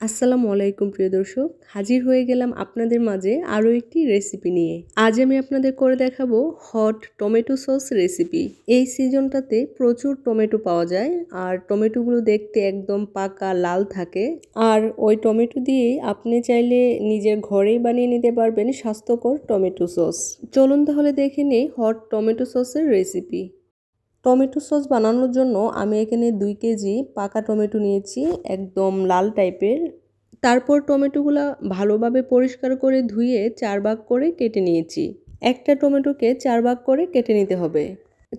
আসসালামু আলাইকুম, প্রিয় দর্শক। হাজির হয়ে গেলাম আপনাদের মাঝে আরও একটি রেসিপি নিয়ে। আজ আমি আপনাদের করে দেখাবো হট টমেটো সস রেসিপি এই সিজনটাতে প্রচুর টমেটো পাওয়া যায়, আর টমেটোগুলো দেখতে একদম পাকা, লাল থাকে। আর ওই টমেটো দিয়ে আপনি চাইলে নিজের ঘরেই বানিয়ে নিতে পারবেন স্বাস্থ্যকর টমেটো সস চলুন তাহলে দেখে নিই হট টমেটো সসের রেসিপি টমেটো সস বানানোর জন্য আমি এখানে দুই কেজি পাকা টমেটো নিয়েছি, একদম লাল টাইপের। তারপর টমেটোগুলো ভালোভাবে পরিষ্কার করে ধুয়ে চার ভাগ করে কেটে নিয়েছি। একটা টমেটোকে চার ভাগ করে কেটে নিতে হবে।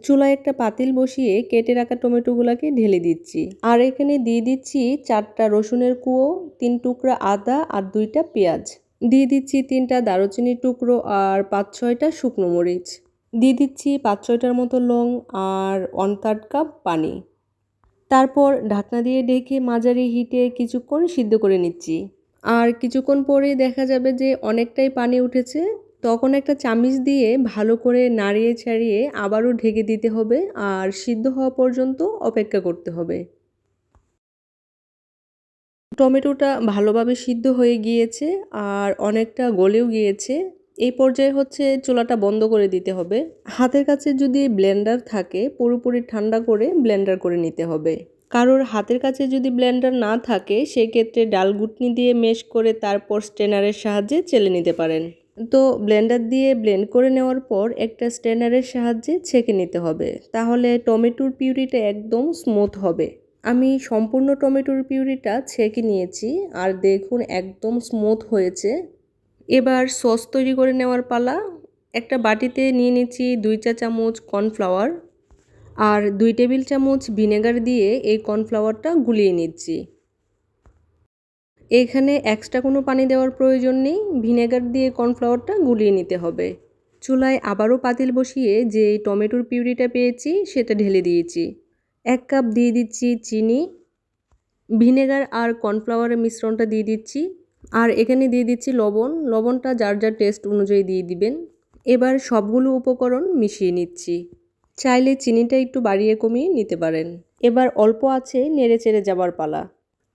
চুলায় একটা পাতিল বসিয়ে কেটে রাখা টমেটোগুলোকে ঢেলে দিচ্ছি। আর এখানে দিয়ে দিচ্ছি চারটা রসুনের কুয়ো, তিন টুকরা আদা আর দুইটা পেঁয়াজ। দিয়ে দিচ্ছি তিনটা দারুচিনির টুকরো আর পাঁচ ছয়টা শুকনো মরিচ। দিয়ে দিচ্ছি পাঁচ ছয়টার মতো লং আর ওয়ান থার্ড কাপ পানি। তারপর ঢাকনা দিয়ে ঢেকে মাঝারি হিটে কিছুক্ষণ সিদ্ধ করে নিচ্ছি। আর কিছুক্ষণ পরে দেখা যাবে যে অনেকটাই পানি উঠেছে, তখন একটা চামিচ দিয়ে ভালো করে নাড়িয়ে ছাড়িয়ে আবারও ঢেকে দিতে হবে আর সিদ্ধ হওয়া পর্যন্ত অপেক্ষা করতে হবে। টমেটোটা ভালোভাবে সিদ্ধ হয়ে গিয়েছে আর অনেকটা গলেও গিয়েছে। এই পর্যায়ে হচ্ছে চুলাটা বন্ধ করে দিতে হবে। হাতের কাছে যদি ব্লেন্ডার থাকে, পুরোপুরি ঠান্ডা করে ব্লেন্ডার করে নিতে হবে। কারোর হাতের কাছে যদি ব্লেন্ডার না থাকে, সেক্ষেত্রে ডাল গুটনি দিয়ে মেশ করে তারপর স্টেনারের সাহায্যে চেলে নিতে পারেন। তো ব্লেন্ডার দিয়ে ব্লেন্ড করে নেওয়ার পর একটা স্টেনারের সাহায্যে ছেঁকে নিতে হবে। তাহলে টমেটোর পিউরিটা একদম স্মুথ হবে। আমি সম্পূর্ণ টমেটোর পিউরিটা ছেঁকে নিয়েছি, আর দেখুন একদম স্মুথ হয়েছে। এবার সস তৈরি করে নেওয়ার পালা। একটা বাটিতে নিয়ে নিচ্ছি দুই চা চামচ কর্নফ্লাওয়ার আর দুই টেবিল চামচ ভিনেগার দিয়ে এই কর্নফ্লাওয়ারটা গুলিয়ে নিচ্ছি। এখানে এক্সট্রা কোনো পানি দেওয়ার প্রয়োজন নেই। ভিনেগার দিয়ে কর্নফ্লাওয়ারটা গুলিয়ে নিতে হবে। চুলায় আবারও পাতিল বসিয়ে যে টমেটোর পিউরিটা পেয়েছি সেটা ঢেলে দিয়েছি। এক কাপ দিয়ে দিচ্ছি চিনি। ভিনেগার আর কর্নফ্লাওয়ারের মিশ্রণটা দিয়ে দিচ্ছি। আর এখানে দিয়ে দিচ্ছি লবণ। লবণটা যার যার টেস্ট অনুযায়ী দিয়ে দিবেন। এবার সবগুলো উপকরণ মিশিয়ে নিচ্ছি। চাইলে চিনিটা একটু বাড়িয়ে কমিয়ে নিতে পারেন। এবার অল্প আছে নেড়ে চেড়ে যাবার পালা।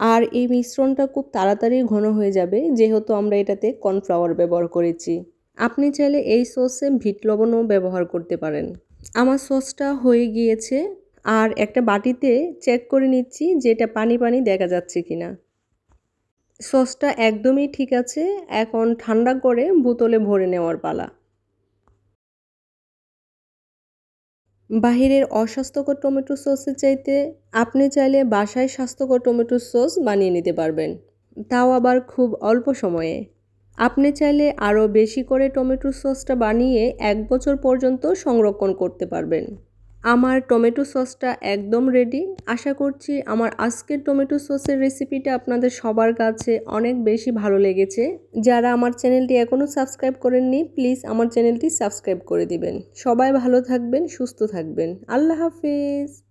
আর এই মিশ্রণটা খুব তাড়াতাড়ি ঘন হয়ে যাবে, যেহেতু আমরা এটাতে কর্নফ্লাওয়ার ব্যবহার করেছি। আপনি চাইলে এই সসে ভিট লবণও ব্যবহার করতে পারেন। আমার সসটা হয়ে গিয়েছে। আর একটা বাটিতে চেক করে নিচ্ছি যে এটা পানি পানি দেখা যাচ্ছে কিনা। সসটা একদমই ঠিক আছে, এখন ঠান্ডা করে বোতলে ভরে নেওয়ার পালা। বাহিরের অস্বাস্থ্যকর টমেটো সসের চাইতে আপনি চাইলে বাসায় স্বাস্থ্যকর টমেটো সস বানিয়ে নিতে পারবেন, তাও আবার খুব অল্প সময়ে। আপনি চাইলে আরও বেশি করে টমেটো সসটা বানিয়ে এক বছর পর্যন্ত সংরক্ষণ করতে পারবেন। আমার টমেটো সসটা একদম রেডি আশা করছি আমার আজকের টমেটো সসের রেসিপিটা আপনাদের সবার কাছে অনেক বেশি ভালো লেগেছে। যারা আমার চ্যানেলটি এখনও সাবস্ক্রাইব করেননি প্লিজ আমার চ্যানেলটি সাবস্ক্রাইব করে দিবেন। সবাই ভালো থাকবেন, সুস্থ থাকবেন। আল্লাহ হাফিজ।